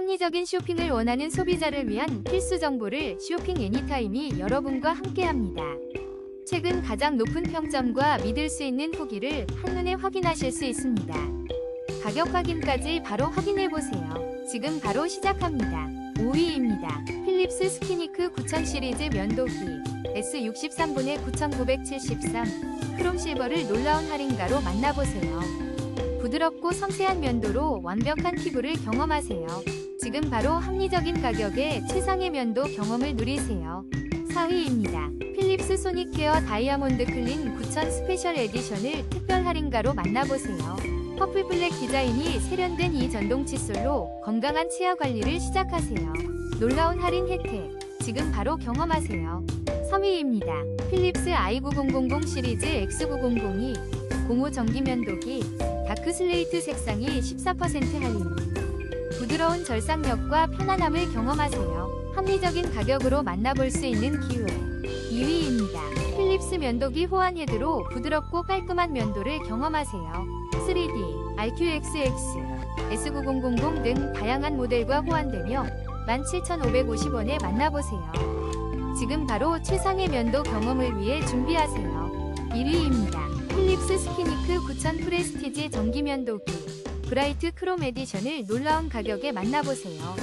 합리적인 쇼핑을 원하는 소비자를 위한 필수 정보를 쇼핑 애니타임이 여러분과 함께합니다. 최근 가장 높은 평점과 믿을 수 있는 후기를 한눈에 확인하실 수 있습니다. 가격 확인까지 바로 확인해 보세요. 지금 바로 시작합니다. 5위입니다. 필립스 스키니크 9000 시리즈 면도기 S63분의 9973 크롬 실버를 놀라운 할인가로 만나보세요. 부드럽고 섬세한 면도로 완벽한 피부를 경험하세요. 지금 바로 합리적인 가격에 최상의 면도 경험을 누리세요. 4위입니다. 필립스 소닉케어 다이아몬드 클린 9000 스페셜 에디션을 특별 할인가로 만나보세요. 퍼플 블랙 디자인이 세련된 이 전동 칫솔로 건강한 치아 관리를 시작하세요. 놀라운 할인 혜택, 지금 바로 경험하세요. 3위입니다. 필립스 i9000 시리즈 X9002 고무 전기 면도기 다크 슬레이트 색상이 14% 할인. 부드러운 절삭력과 편안함을 경험하세요. 합리적인 가격으로 만나볼 수 있는 기회. 2위입니다. 필립스 면도기 호환 헤드로 부드럽고 깔끔한 면도를 경험하세요. 3D, RQXX, S9000 등 다양한 모델과 호환되며 17,550원에 만나보세요. 지금 바로 최상의 면도 경험을 위해 준비하세요. 1위입니다. 필립스 스키니크 9000 프레스티지 전기 면도기 브라이트 크롬 에디션을 놀라운 가격에 만나보세요.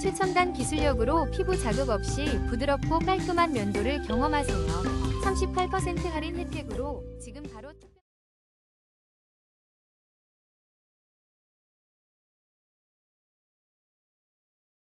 최첨단 기술력으로 피부 자극 없이 부드럽고 깔끔한 면도를 경험하세요. 38% 할인 혜택으로 지금 바로